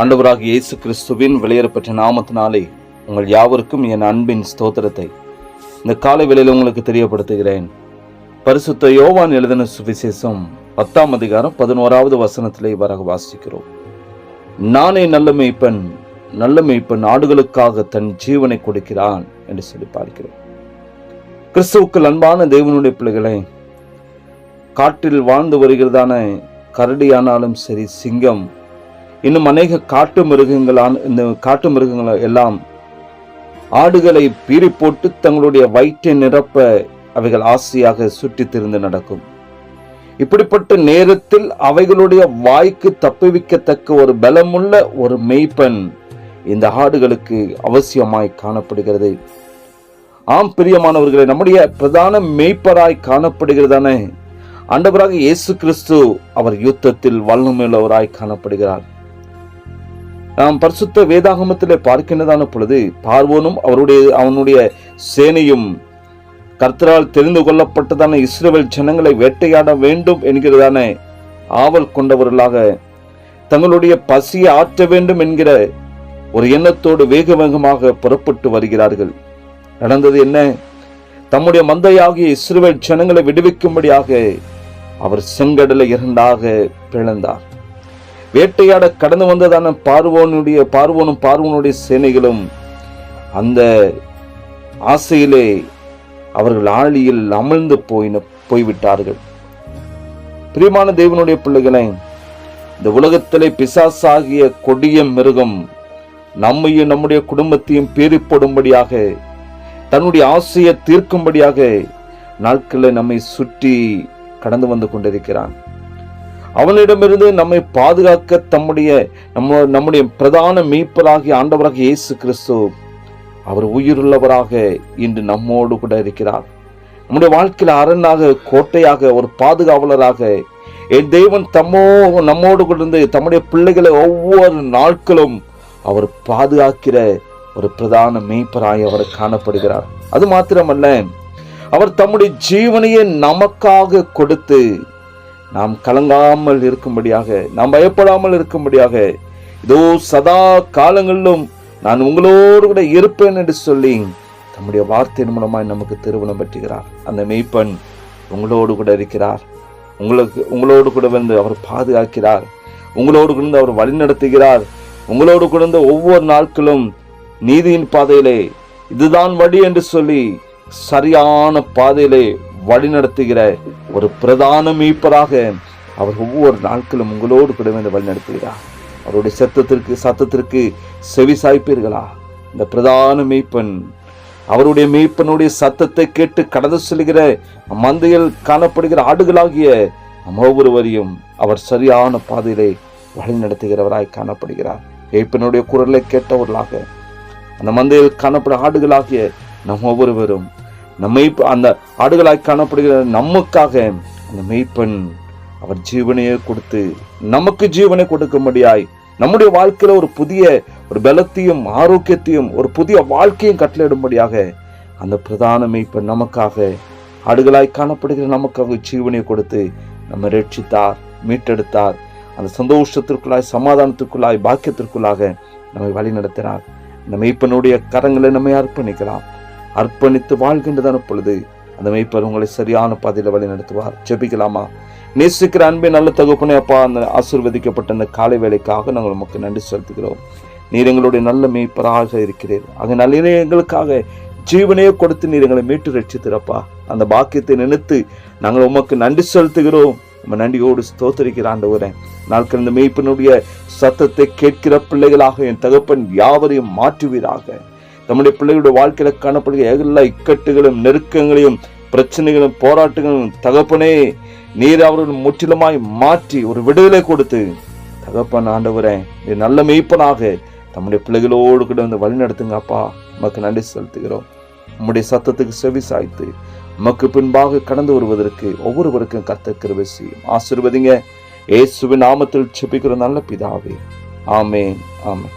ஆண்டவராக இயேசு கிறிஸ்துவின் வெளியேறப்பெற்ற நாமத்தினாலே உங்கள் யாவருக்கும் என் அன்பின் ஸ்தோத்திரத்தை. இந்த காலை வேளையில் உங்களுக்கு தெரியப்படுத்துகிறேன். பரிசுத்த யோவான் எழுதின சுவிசேஷம் பத்தாம் அதிகாரம் பதினோராவது வசனத்திலே வர வாசிக்கிறோம். நானே நல்ல மெய்ப்பன் நல்ல மெய்ப்பன் ஆடுகளுக்காக தன் ஜீவனை கொடுக்கிறான் என்று சொல்லி பார்க்கிறோம். கிறிஸ்துவுக்குள் அன்பான தேவனுடைய பிள்ளைகளை காட்டில் வாழ்ந்து வருகிறதான கரடியானாலும் சரி சிங்கம் இன்னும் அநேக காட்டு மிருகங்களான இந்த காட்டு மிருகங்கள் எல்லாம் ஆடுகளை பீறி போட்டு தங்களுடைய வயிற்றை நிரப்ப அவைகள் ஆசையாக சுற்றித் திரிந்து நடக்கும். இப்படிப்பட்ட நேரத்தில் அவைகளுடைய வாய்க்கு தப்புவிக்கத்தக்க ஒரு பலமுள்ள ஒரு மெய்ப்பன் இந்த ஆடுகளுக்கு அவசியமாய் காணப்படுகிறது. ஆம் பிரியமானவர்களை நம்முடைய பிரதான மெய்ப்பராய் காணப்படுகிறதான ஆண்டவராக இயேசு கிறிஸ்து அவர் யுத்தத்தில் வல்லமையுள்ளவராய் காணப்படுகிறார். நாம் பரிசுத்த வேதாகமத்திலே பார்க்கின்றதான பொழுது பார்வோனும் அவருடைய அவனுடைய சேனையும் கர்த்தரால் தெரிந்து கொள்ளப்பட்டதான இஸ்ரேல் ஜனங்களை வேட்டையாட வேண்டும் என்கிறதான ஆவல் கொண்டவர்களாக தங்களுடைய பசியை ஆற்ற வேண்டும் என்கிற ஒரு எண்ணத்தோடு வேக வேகமாக புறப்பட்டு வருகிறார்கள். நடந்தது என்ன? தம்முடைய மந்தையாகிய இஸ்ரேல் ஜனங்களை விடுவிக்கும்படியாக அவர் செங்கடலை இரண்டாக பிளந்தார். வேட்டையாட கடந்து வந்ததான பார்வோனுடைய பார்வோனும் பார்வோனுடைய சேனைகளும் அந்த ஆசையிலே அவர்கள் ஆழியில் அமிழ்ந்து போயின போய்விட்டார்கள். பிரியமான தேவனுடைய பிள்ளைகளை இந்த உலகத்திலே பிசாசாகிய கொடிய மிருகம் நம்மையும் நம்முடைய குடும்பத்தையும் பேரிப்படும்படியாக தன்னுடைய ஆசையை தீர்க்கும்படியாக நாட்களை நம்மை சுற்றி கடந்து வந்து கொண்டிருக்கிறான். அவனிடமிருந்து நம்மை பாதுகாக்க தம்முடைய நம்ம நம்முடைய பிரதான மீட்பராகிய ஆண்டவராக இயேசு கிறிஸ்து அவர் உயிருள்ளவராக இன்று நம்மோடு கூட இருக்கிறார். நம்முடைய வாழ்க்கையில் அரணாக கோட்டையாக ஒரு பாதுகாவலராக என் தெய்வன் தம்மோ நம்மோடு கூட இருந்து தம்முடைய பிள்ளைகளை ஒவ்வொரு நாட்களும் அவர் பாதுகாக்கிற ஒரு பிரதான மெய்ப்பராய் அவர் காணப்படுகிறார். அது மாத்திரமல்ல அவர் தம்முடைய ஜீவனையே நமக்காக கொடுத்து நாம் கலங்காமல் இருக்கும்படியாக நாம் பயப்படாமல் இருக்கும்படியாக இதோ சதா காலங்களிலும் நான் உங்களோடு கூட இருப்பேன் என்று சொல்லி தம்முடைய வார்த்தையின் மூலமாய் நமக்கு திருமணம் பெற்றுகிறார். அந்த மெய்ப்பெண் உங்களோடு கூட இருக்கிறார். உங்களுக்கு உங்களோடு கூட வந்து அவர் பாதுகாக்கிறார். உங்களோடு கூட இருந்து அவர் வழிநடத்துகிறார் உங்களோடு கூட ஒவ்வொரு நாட்களும் நீதியின் பாதையிலே இதுதான் வழி என்று சொல்லி சரியான பாதையிலே வழிநடத்துகிற ஒரு பிரதான மீட்பராக அவர் ஒவ்வொரு நாட்களும் உங்களோடு கூட வந்து வழிநடத்துகிறார். அவருடைய சத்தத்திற்கு சத்தத்திற்கு செவி சாய்ப்பீர்களா? இந்த பிரதான மீட்பன் அவருடைய மீட்பனுடைய சத்தத்தை கேட்டு கடந்து செல்கிற மந்தையில் காணப்படுகிற ஆடுகளாகிய நம் ஒவ்வொருவரையும் அவர் சரியான பாதையிலே வழிநடத்துகிறவராய் காணப்படுகிறார். மீட்பனுடைய குரலை கேட்டவர்களாக அந்த மந்தையில் காணப்படும் ஆடுகளாகிய நம் ஒவ்வொருவரும் நம்மை அந்த ஆடுகளாய் காணப்படுகிற நமக்காக அந்த மெய்ப்பெண் அவர் ஜீவனையே கொடுத்து நமக்கு ஜீவனை கொடுக்கும்படியாய் நம்முடைய வாழ்க்கையில ஒரு புதிய ஒரு பலத்தையும் ஆரோக்கியத்தையும் ஒரு புதிய வாழ்க்கையும் கட்டளையிடும்படியாக அந்த பிரதான மெய்ப்பெண் நமக்காக ஆடுகளாய் காணப்படுகிற நமக்காக ஜீவனை கொடுத்து நம்ம ரட்சித்தார் மீட்டெடுத்தார். அந்த சந்தோஷத்திற்குள்ளாய் சமாதானத்திற்குள்ளாய் பாக்கியத்திற்குள்ளாக நம்மை வழி நடத்தினார் இந்த மெய்ப்பனுடைய கரங்களை நம்மை அர்ப்பணிக்கலாம். அர்ப்பணித்து வாழ்கின்றதான பொழுது அந்த மெய்ப்பர் உங்களை சரியான பாதையில் வழி நடத்துவார். ஜெபிக்கலாமா? நேசிக்கிற அன்பை நல்ல தகுப்பனே அப்பா அந்த ஆசிர்வதிக்கப்பட்ட அந்த காலை வேலைக்காக நாங்கள் உமக்கு நன்றி செலுத்துகிறோம். நீர் எங்களுடைய நல்ல மெய்ப்பராக இருக்கிறீர். நல்ல எங்களுக்காக ஜீவனையே கொடுத்து நீர் எங்களை மீட்டு ரட்சித்திருப்பா அந்த பாக்கியத்தை நினைத்து நாங்கள் உமக்கு நன்றி செலுத்துகிறோம். நம்ம நன்றியோடு ஸ்தோத்தரிக்கிற ஆண்டவரே நாட்கள் இந்த மெய்ப்பனுடைய சத்தத்தை கேட்கிற பிள்ளைகளாக என் தகப்பன் யாவரையும் மாற்றுவீராக. நம்முடைய பிள்ளைகளுடைய வாழ்க்கையில காணப்படுகிற எல்லா இக்கட்டுகளும் நெருக்கங்களையும் பிரச்சனைகளும் போராட்டங்களும் தகப்பனே நீர் அவர்கள் முற்றிலுமாய் மாற்றி ஒரு விடுதலை கொடுத்து தகப்பன் ஆண்டவரே நீ நல்ல மெய்ப்பனாக தம்முடைய பிள்ளைகளோடு கூட வந்து வழி நடத்துங்க அப்பா. உமக்கு நன்றி செலுத்துகிறோம். உம்முடைய சத்தத்துக்கு செவி சாய்த்து உமக்கு பின்பாக கடந்து வருவதற்கு ஒவ்வொருவருக்கும் கர்த்தர் கிருபை செய்யும். ஆசிர்வதிங்க. இயேசுவின் நாமத்தில் செபிக்கிற நல்ல பிதாவே. ஆமேன் ஆமேன்.